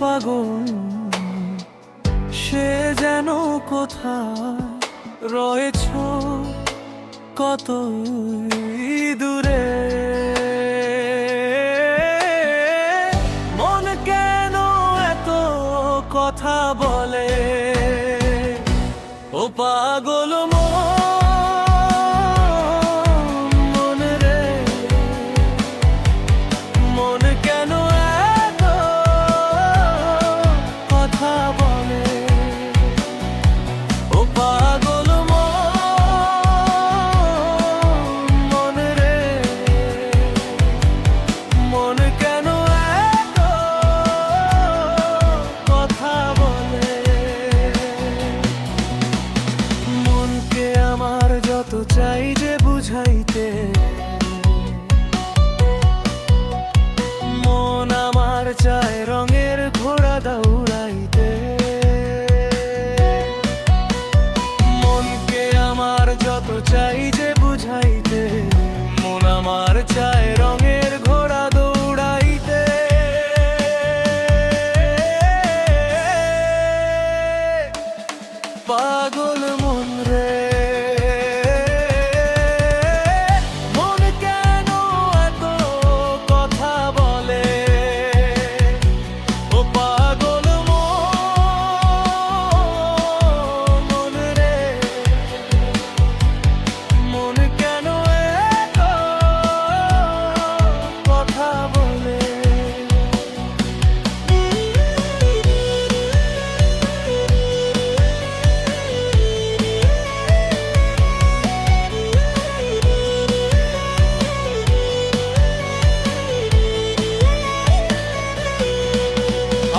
পাগল সে যেন কোথায় রয়েছ কত দূরে। মন কেন এত কথা বলে? ও পাগল চায় রঙের ঘোড়া দৌড়াইতে মনকে আমার যত চাই যে বুঝাইতে, মন আমার চায় রঙের ঘোড়া দৌড়াইতে। পাগল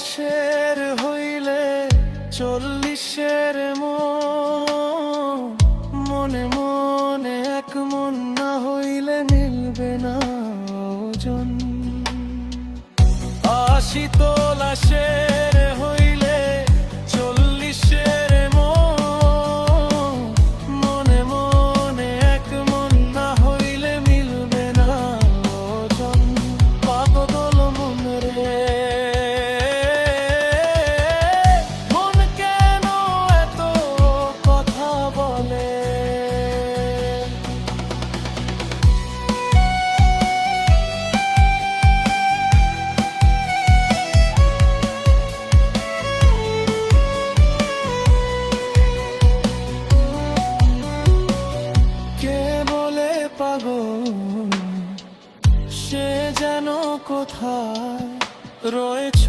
তলাশের হইলে চল্লিশের মনে। মনে এক মন না হইলে মিলবে না ওজন। আশি তলাশের হইলে যেন কোথায় রয়েছ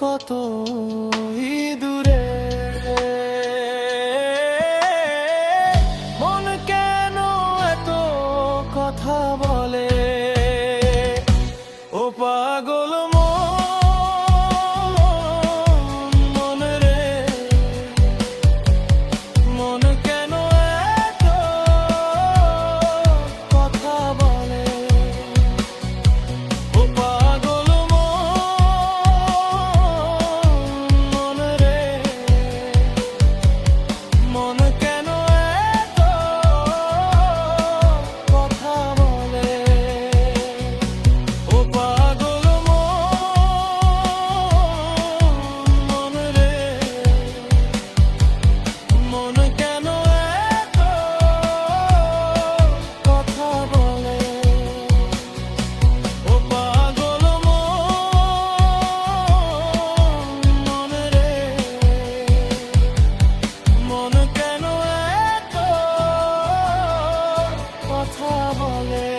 কত দূরে। lonely.